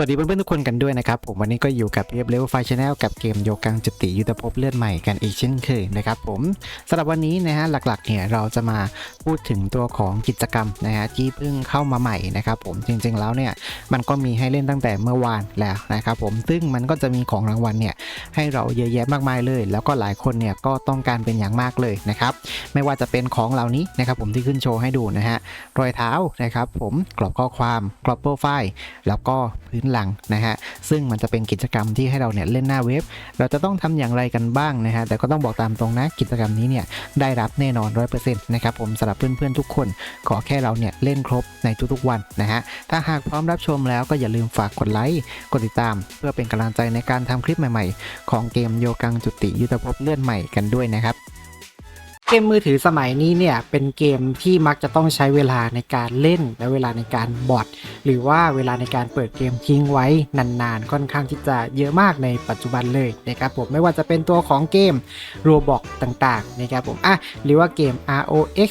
สวัสดีเพื่อนๆทุกคนกันด้วยนะครับผมวันนี้ก็อยู่กับเอฟเลเวลไฟชแนลกับเกมโยกังจุติยุทธภพเลือดใหม่กันอีกเช่นเคยนะครับผมสำหรับวันนี้นะฮะหลักๆเนี่ยเราจะมาพูดถึงตัวของกิจกรรมนะฮะที่เพิ่งเข้ามาใหม่นะครับผมจริงๆแล้วเนี่ยมันก็มีให้เล่นตั้งแต่เมื่อวานแล้วนะครับผมซึ่งมันก็จะมีของรางวัลเนี่ยให้เราเยอะแยะมากมายเลย แล้วก็หลายคนเนี่ยก็ต้องการเป็นอย่างมากเลยนะครับไม่ว่าจะเป็นของเหล่านี้นะครับผมที่ขึ้นโชว์ให้ดูนะฮะรอยเท้านะครับผมกรอบข้อความกรอบโปรไฟล์แล้วก็พื้นหลังนะฮะซึ่งมันจะเป็นกิจกรรมที่ให้เราเนี่ยเล่นหน้าเว็บ เราจะต้องทำอย่างไรกันบ้างนะฮะแต่ก็ต้องบอกตามตรงนะกิจกรรมนี้เนี่ยได้รับแน่นอน 100%นะครับผมสำหรับเพื่อนๆทุกคน ขอแค่เราเนี่ยเล่นครบในทุกๆวันนะฮะถ้าหากพร้อมรับชมแล้วก็อย่าลืมฝากกดไลค์กดติดตาม เพื่อเป็นกำลังใจในการทำคลิปใหม่ๆ ของเกมโยกังจุติยุทธภพเลื่อนใหม่กันด้วยนะครับ เกมมือถือสมัยนี้เนี่ยเป็นเกมที่มักจะต้องใช้เวลาในการเล่น และเวลาในการบอดหรือว่าเวลาในการเปิดเกมทิ้งไว้นานๆ ค่อนข้างที่จะเยอะมากในปัจจุบันเลยนะครับผมไม่ว่าจะเป็นตัวของเกม Roblox ต่างๆนะครับผมอะหรือว่าเกม ROX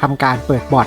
ทำการเปิดบอท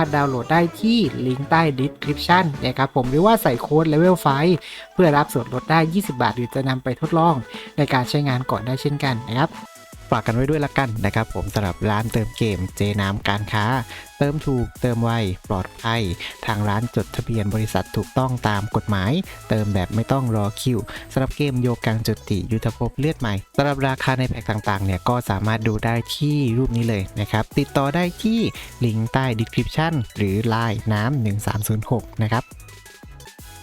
รถดาวน์โหลดได้ที่ลิงก์ใต้ description นะครับผมหรือว่าใส่โค้ด level 5เพื่อรับส่วนลดได้ 20 บาท หรือจะนำไปทดลองในการใช้งานก่อนได้เช่นกันนะครับ ฝากกันไว้ด้วยละกันนะครับ ผมสำหรับร้านเติมเกมเจน้ำการค้า เติมถูกเติมไวปลอดภัย ทางร้านจดทะเบียนบริษัทถูกต้องตามกฎหมาย เติมแบบไม่ต้องรอคิวสำหรับเกมโยกังจุติยุทธภพเลือดใหม่สำหรับราคาในแพ็กต่างๆเนี่ยก็สามารถดูได้ที่รูปนี้เลยนะครับ ติดต่อได้ที่ลิงก์ใต้ description หรือ Line น้ำ1306 นะครับ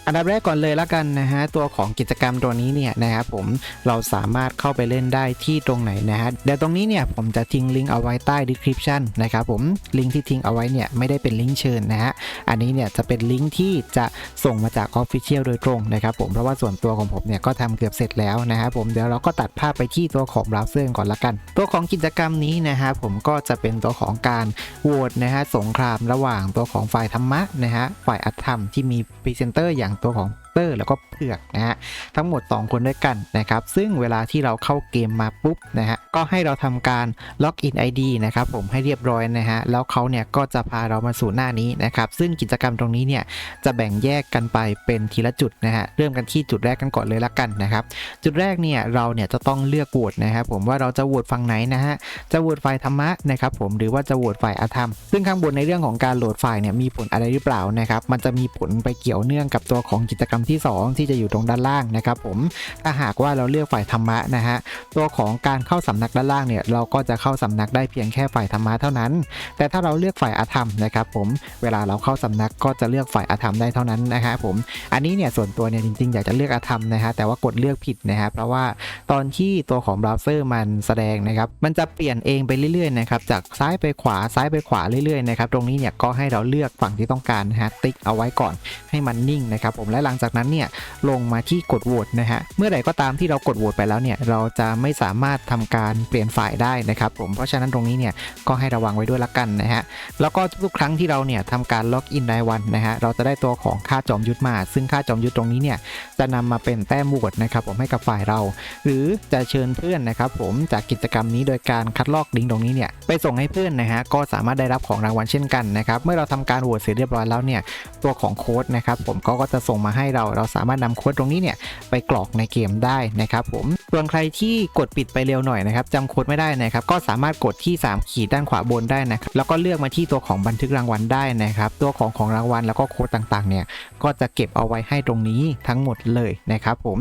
อันดับแรกก่อนเลยละกันนะฮะตัวของกิจกรรมตัวนี้เนี่ยนะครับผมเราสามารถเข้าไปเล่นได้ที่ตรงไหนนะฮะเดี๋ยวตรงนี้เนี่ยผมจะทิ้งลิงก์เอาไว้ใต้ description นะครับผมลิงก์ที่ทิ้งเอาไว้เนี่ยไม่ได้เป็นลิงก์เชิญนะฮะอันนี้เนี่ยจะเป็นลิงก์ที่จะส่งมาจาก Official โดยตรงนะครับผมเพราะว่าส่วนตัวของผมเนี่ยก็ทำเกือบเสร็จแล้วนะครับผมเดี๋ยวเราก็ตัดภาพไปที่ตัวของเบราว์เซอร์ก่อนละกัน ตัวของกิจกรรมนี้นะฮะผมก็จะเป็นตัวของการโหวตนะฮะสงครามระหว่างตัวของฝ่ายธรรมะนะฮะฝ่ายอัตธรรมที่มีพรีเซนเตอร์อย่างตัวของเตอร์แล้วก็เผือกนะฮะทั้งหมด 2 คนด้วยกันนะครับ ซึ่งเวลาที่เราเข้าเกมมาปุ๊บนะฮะก็ให้เราทำการล็อกอิน ID นะครับผมให้เรียบร้อยนะฮะแล้วเขาเนี่ยก็จะพาเรามาสู่หน้านี้นะครับซึ่งกิจกรรมตรงนี้เนี่ยจะแบ่งแยกกันไปเป็นทีละจุดนะฮะเริ่มกันที่จุดแรกกันก่อนเลยละกันนะครับจุดแรกเนี่ยเราเนี่ยจะต้องเลือกโหวตนะครับผมว่าเราจะโหวตฝั่งไหนนะฮะจะโหวตฝ่ายธรรมะนะครับผมหรือว่าจะโหวตฝ่ายอาธรรม ซึ่งข้างบนในเรื่องของการโหลดฝ่ายเนี่ยมีผลอะไรหรือเปล่านะครับมันจะมีผลไปเกี่ยวเนื่องกับตัวของกิจกรรมที่ 2 ที่จะอยู่ตรงด้านล่างนะครับผมถ้าหากว่าเราเลือกฝ่ายธรรมะนะฮะตัวของการเข้าสำนักด้านล่างเนี่ยเราก็จะเข้าสำนักได้เพียงแค่ฝ่ายธรรมะเท่านั้น แต่ถ้าเราเลือกฝ่ายอาธรรมนะครับผมเวลาเราเข้าสำนักก็จะเลือกฝ่ายอาธรรมได้เท่านั้นนะฮะผมอันนี้เนี่ยส่วนตัวเนี่ยจริงๆอยากจะเลือกอาธรรมนะฮะแต่ว่ากดเลือกผิดนะฮะเพราะว่าตอนที่ตัวของเบราว์เซอร์มันแสดงนะครับมันจะเปลี่ยนเองไปเรื่อยๆนะครับจากซ้ายไปขวาซ้ายไปขวาเรื่อยๆนะครับตรงนี้เนี่ยก็ให้เราเลือกฝั่งที่ต้องการนะฮะติ๊กเอาไว้ก่อนให้มันนิ่งนะครับผมและหลังจากนั้นเนี่ยลงมาที่กดโหวตนะฮะเมื่อไหร่ก็ตามที่เรากดโหวตไปแล้วเนี่ยเราจะไม่สามารถทำการเปลี่ยนฝ่ายได้นะครับผมเพราะฉะนั้นตรงนี้เนี่ยก็ให้ระวังไว้ด้วยละกันนะฮะแล้วก็ทุกครั้งที่เราเนี่ยทำการล็อกอินรายวันนะฮะเราจะได้ตัวของค่าจอมยุทธมา ซึ่งค่าจอมยุทธตรงนี้เนี่ยจะนำมาเป็นแต้มโหวตนะครับผมให้กับฝ่ายเรา หรือจะเชิญเพื่อนนะครับผมจากกิจกรรมนี้โดยการคัดลอกลิงก์ตรงนี้เนี่ยไปส่งให้เพื่อนนะฮะก็สามารถได้รับของรางวัลเช่นกันนะครับเมื่อเราทำการโหวตเสร็จเรียบร้อยแล้วเนี่ยตัวของโค้ดนะครับผมก็จะส่งมาให้เราเราสามารถนำโค้ดตรงนี้เนี่ยไปกรอกในเกมได้นะครับผมส่วนใครที่กดปิดไปเร็วหน่อยนะครับจำโค้ดไม่ได้นะครับก็สามารถกดที่ 3 ขีดด้านขวาบนได้นะครับแล้วก็เลือกมาที่ตัวของบันทึกรางวัลได้นะครับตัวของของรางวัลแล้วก็โค้ดต่างๆเนี่ยก็จะเก็บเอาไว้ให้ตรงนี้ทั้งหมดเลยนะครับผม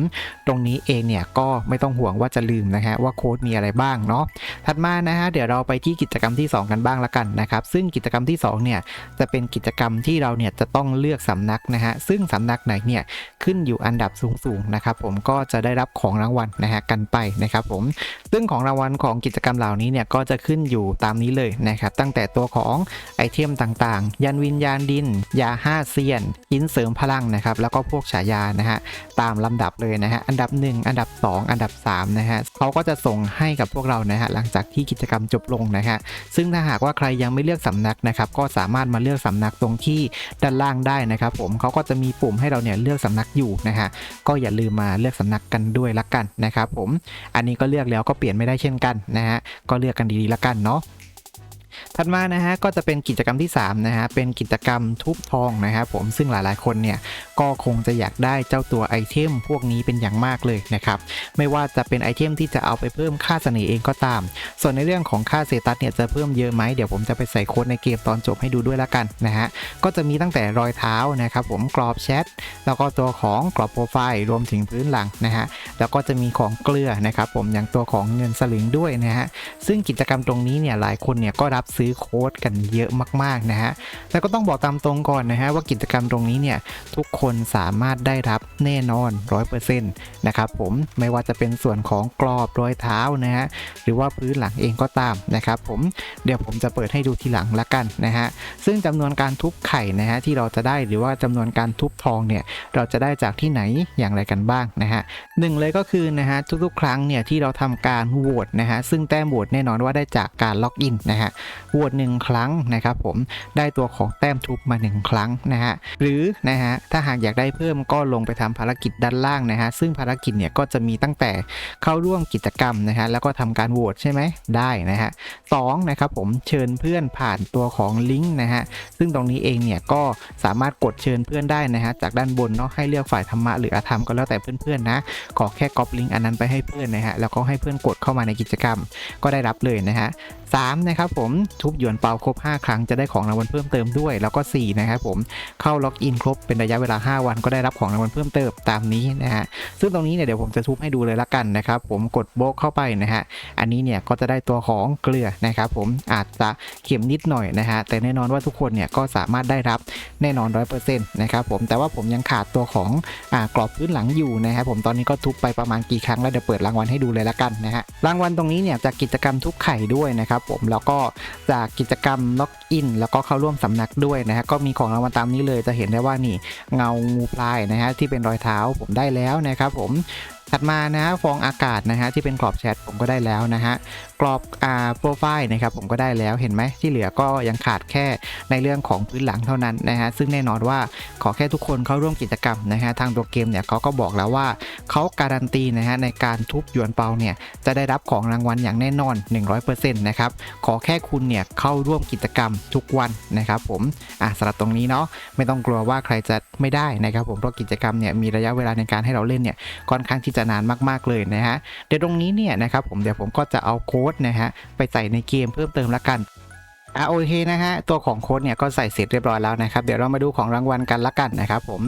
ตรงนี้เองเนี่ยก็ไม่ต้องห่วงว่าจะลืมนะฮะว่าโค้ดมีอะไรบ้างเนาะถัดมานะฮะเดี๋ยวเราไปที่กิจกรรมที่ 2 กันบ้างละกันนะครับซึ่งกิจกรรมที่2เนี่ยจะเป็นกิจกรรมที่เราเนี่ยจะต้องเลือกสำนักนะฮะซึ่งสำนักไหนเนี่ยขึ้นอยู่อันดับสูงๆนะครับผมก็จะได้รับของรางวัลนะฮะกันไปนะครับผมซึ่งของรางวัลของกิจกรรมเหล่านี้เนี่ยก็จะขึ้นอยู่ตามนี้เลยนะครับตั้งแต่ตัวของไอเทมต่างๆ ยันวิญญาณดิน ยาห้าเซียนหินเสริมพลังนะครับแล้วก็พวกฉายานะฮะตามลำดับเลยนะฮะอันดับ 1 อันดับ 2 อันดับ3นะฮะเขาก็จะส่งให้กับพวกเรานะฮะหลังจากที่กิจกรรมจบลงนะฮะซึ่งถ้าหากว่าใครยังไม่เลือกสำนักนะครับก็สามารถมาเลือกสำนักตรงที่ด้านล่างได้นะครับผมเขาก็จะมีปุ่มให้เราเนี่ยเลือกสำนักอยู่นะฮะก็อย่าลืมมาเลือกสำนักกันด้วยละกันนะครับผมอันนี้ก็เลือกแล้วก็เปลี่ยนไม่ได้เช่นกันนะฮะก็เลือกกันดีๆละกันเนาะ ถัดมานะฮะก็จะเป็นกิจกรรมที่3นะฮะเป็นกิจกรรมทุบทองนะครับผมซึ่งหลายๆคนเนี่ยก็คงจะอยากได้เจ้าตัวไอเทมพวกนี้เป็นอย่างมากเลยนะครับไม่ว่าจะเป็นไอเทมที่จะเอาไปเพิ่มค่าเสน่ห์เองก็ตาม ส่วนในเรื่องของค่าเซตัสเนี่ยจะเพิ่มเยอะไหมเดี๋ยวผมจะไปใส่โค้ดในเกมตอนจบให้ดูด้วยละกันนะฮะก็จะมีตั้งแต่รอยเท้านะครับผมกรอบแชทแล้วก็ตัวของกรอบโปรไฟล์รวมถึงพื้นหลังนะฮะแล้วก็จะมีของเกลือนะครับผมอย่างตัวของเงินสลึงด้วยนะฮะซึ่งกิจกรรมตรงนี้เนี่ยหลายคนเนี่ยก็รับซื้อโค้ดกันเยอะมากๆนะฮะแต่ก็ต้องบอกตามตรงก่อนนะฮะว่ากิจกรรมตรงนี้เนี่ยทุกคนสามารถได้รับแน่นอน 100%นะครับผมไม่ว่าจะเป็นส่วนของกรอบรอยเท้านะฮะหรือว่าพื้นหลังเองก็ตามนะครับผมเดี๋ยวผมจะเปิดให้ดูทีหลังละกันนะฮะซึ่งจำนวนการทุบไข่นะฮะที่เราจะได้หรือว่าจำนวนการทุบทองเนี่ยเราจะได้จากที่ไหนอย่างไรกันบ้างนะฮะหนึ่งเลยก็คือนะฮะทุกๆ ครั้งเนี่ยที่เราทำการโหวตนะฮะซึ่งแต้มโหวตแน่นอนว่าได้จากการล็อกอินนะฮะโหวตหนึ่งครั้งนะครับผมได้ตัวของแต้มทุบมาหนึ่งครั้งนะฮะหรือนะฮะถ้าหากอยากได้เพิ่มก็ลงไปทำภารกิจด้านล่างนะฮะซึ่งภารกิจเนี่ยก็จะมีตั้งแต่เข้าร่วมกิจกรรมนะฮะแล้วก็ทำการโหวตใช่ไหมได้นะฮะสองนะครับผมเชิญเพื่อนผ่านตัวของลิงก์นะฮะซึ่งตรงนี้เองเนี่ยก็สามารถกดเชิญเพื่อนได้นะฮะจากด้านบนเนาะให้เลือกฝ่ายธรรมะหรืออาธรรมก็แล้วแต่เพื่อนๆนะขอแค่ก๊อปลิงก์อันนั้นไปให้เพื่อนนะฮะแล้วก็ให้เพื่อนกดเข้ามาในกิจกรรมก็ได้รับเลยนะฮะสามนะครับผมทุบหยวนเปาครบ 5 ครั้งจะได้ของรางวัลเพิ่มเติมด้วย แล้วก็ 4 นะครับผมเข้าล็อกอินครบเป็นระยะเวลา 5 วันก็ได้รับของรางวัลเพิ่มเติมตามนี้นะฮะซึ่งตรงนี้เนี่ยเดี๋ยวผมจะทุบให้ดูเลยละกันนะครับผมกดโบกเข้าไปนะฮะอันนี้เนี่ยก็จะได้ตัวของเกลือนะครับผมอาจจะเข็มนิดหน่อยนะฮะแต่แน่นอนว่าทุกคนเนี่ยก็สามารถได้รับแน่นอน 100%นะครับผมแต่ว่าผมยังขาดตัวของอ่ากรอบพื้นหลังอยู่นะครับผมตอนนี้ก็ทุบไปประมาณกี่ครั้งแล้วเดี๋ยวเปิดรางวัลให้ดูเลยละกันนะฮะรางวัลตรงนี้เนี่ยจากกิจกรรมทุบไข่ด้วยนะครับผมแล้วก็จากกิจกรรมล็อกอินแล้วก็เข้าร่วมสำนักด้วยนะฮะก็มีของรางวัลตามนี้เลยจะเห็นได้ว่านี่เงางูพลายนะฮะที่เป็นรอยเท้าผมได้แล้วนะครับผมถัดมานะฮะฟองอากาศนะฮะที่เป็นกรอบแชทผมก็ได้แล้วนะฮะ กรอบอ่าโปรไฟล์นะครับผมก็ได้แล้วเห็นไหมที่เหลือก็ยังขาดแค่ในเรื่องของพื้นหลังเท่านั้นนะฮะซึ่งแน่นอนว่าขอแค่ทุกคนเข้าร่วมกิจกรรมนะฮะทางตัวเกมเนี่ยเขาก็บอกแล้วว่าเขาการันตีนะฮะในการทุบยวนเปาเนี่ยจะได้รับของรางวัลอย่างแน่นอน 100%นะครับขอแค่คุณเนี่ยเข้าร่วมกิจกรรมทุกวันนะครับผมอะสำหรับตรงนี้เนาะไม่ต้องกลัวว่าใครจะไม่ได้นะครับผมเพราะกิจกรรมเนี่ยมีระยะเวลาในการให้เราเล่นเนี่ยค่อนข้างที่จะนานมากๆเลยนะฮะเดี๋ยวตรงนี้เนี่ยนะครับผมเดี๋ยวผมก็จะเอาโค้ดนะฮะไปใส่ในเกมเพิ่มเติมละกันอะโอเคนะฮะตัวของโค้ดเนี่ยก็ใส่เสร็จเรียบร้อยแล้วนะครับเดี๋ยวเรามาดูของรางวัลกันละกันนะครับผม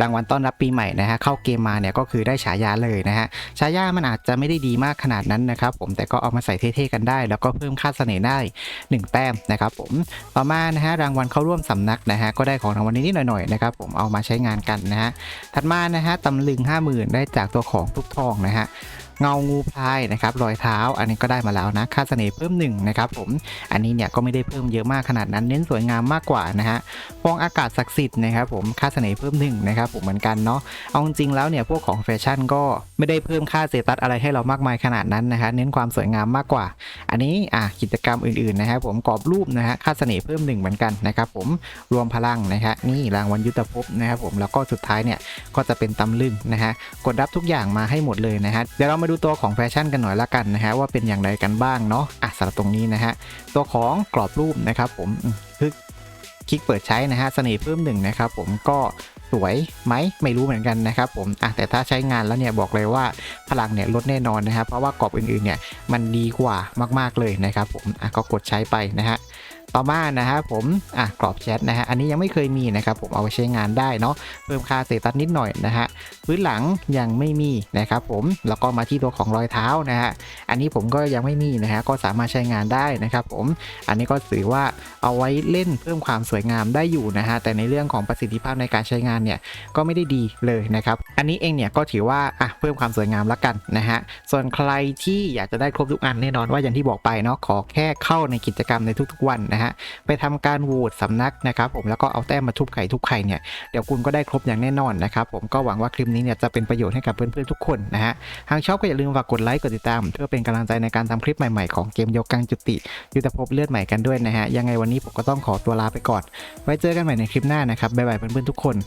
รางวัลต้อนรับปีใหม่นะฮะเข้าเกมมาเนี่ยก็คือได้ฉายาเลยนะฮะฉายามันอาจจะไม่ได้ดีมากขนาดนั้นนะครับผมแต่ก็เอามาใส่เท่ๆกันได้ แล้วก็เพิ่มค่าเสน่ห์ได้หนึ่งแต้มนะครับผมต่อมานะฮะรางวัลเข้าร่วมสำนักนะฮะก็ได้ของรางวัลนิดๆหน่อยๆนะครับผมเอามาใช้งานกันนะฮะถัดมานะฮะตำลึง 50,000 ได้จากตัวของทุกทองนะฮะเงางูพลายนะครับรอยเท้า อันนี้ก็ได้มาแล้วนะค่าเสน่ห์เพิ่มหนึ่งนะครับผมอันนี้เนี่ยก็ไม่ได้เพิ่มเยอะมากขนาดนั้นเน้นสวยงามมากกว่านะฮะฟองอากาศศักดิ์สิทธิ์นะครับผมค่าเสน่ห์เพิ่มหนึ่งนะครับผมเหมือนกันเนาะเอาจริงแล้วเนี่ยพวกของแฟชั่นก็ไม่ได้เพิ่มค่าเซตัสอะไรให้เรามากมายขนาดนั้นนะฮะเน้นความสวยงามมากกว่า อันนี้อะกิจกรรมอื่นๆนะครับผมกรอบรูปนะฮะค่าเสน่ห์เพิ่มหนึ่งเหมือนกันนะครับผมรวมพลังนะฮะนี่รางวัลยุทธภพนะครับผมแล้วก็สุดท้ายเนี่ยก็จะเป็นตำลึงนะฮะกดรับทุกอย่างมาให้หมดเลยนะฮะเดี๋ยวเรามาดูตัวของแฟชั่นกันหน่อยละกันนะฮะว่าเป็นอย่างไรกันบ้างเนาะอะสำหรับตรงนี้นะฮะตัวของกรอบรูปนะครับผมคือคลิกเปิดใช้นะฮะเสน่ห์เพิ่มหนึ่งนะครับผมก็สวยไหมไม่รู้เหมือนกันนะครับผมอะแต่ถ้าใช้งานแล้วเนี่ยบอกเลยว่าพลังเนี่ยลดแน่นอนนะครับเพราะว่ากรอบอื่นๆเนี่ยมันดีกว่ามากๆเลยนะครับผมอะก็กดใช้ไปนะฮะ ต่อมานะครับผมอะกรอบแชทนะฮะอันนี้ยังไม่เคยมีนะครับผมเอาไปใช้งานได้เนาะเพิ่มค่าเซตัสนิดหน่อยนะฮะพื้นหลังยังไม่มีนะครับผมแล้วก็มาที่ตัวของรอยเท้านะฮะอันนี้ผมก็ยังไม่มีนะฮะก็สามารถใช้งานได้นะครับผมอันนี้ก็ถือว่าเอาไว้เล่นเพิ่มความสวยงามได้อยู่นะฮะแต่ในเรื่องของประสิทธิภาพในการใช้งานเนี่ยก็ไม่ได้ดีเลยนะครับอันนี้เองเนี่ยก็ถือว่าอะเพิ่มความสวยงามละกันนะฮะส่วนใครที่อยากจะได้ครบทุกอันแน่นอนว่าอย่างที่บอกไปเนาะขอแค่เข้าในกิจกรรมในทุกๆวันนะฮะไปทำการโหวตสำนักนะครับผมแล้วก็เอาแต้มมาทุบไข่ทุบไข่เนี่ยเดี๋ยวคุณก็ได้ครบอย่างแน่นอนนะครับผมก็หวังว่าคลิปนี้เนี่ยจะเป็นประโยชน์ให้กับเพื่อนๆทุกคนนะฮะหากชอบก็อย่าลืมฝากกดไลค์กดติดตาม เพื่อเป็นกำลังใจในการทำคลิปใหม่ๆของเกมโยกังจุติยุทธภพเลือดใหม่กันด้วยนะฮะยังไงวันนี้ผมก็ต้องขอตัวลาไปก่อน ไว้เจอกันใหม่ในคลิปหน้านะครับบ๊ายบายเพื่อนๆทุกคน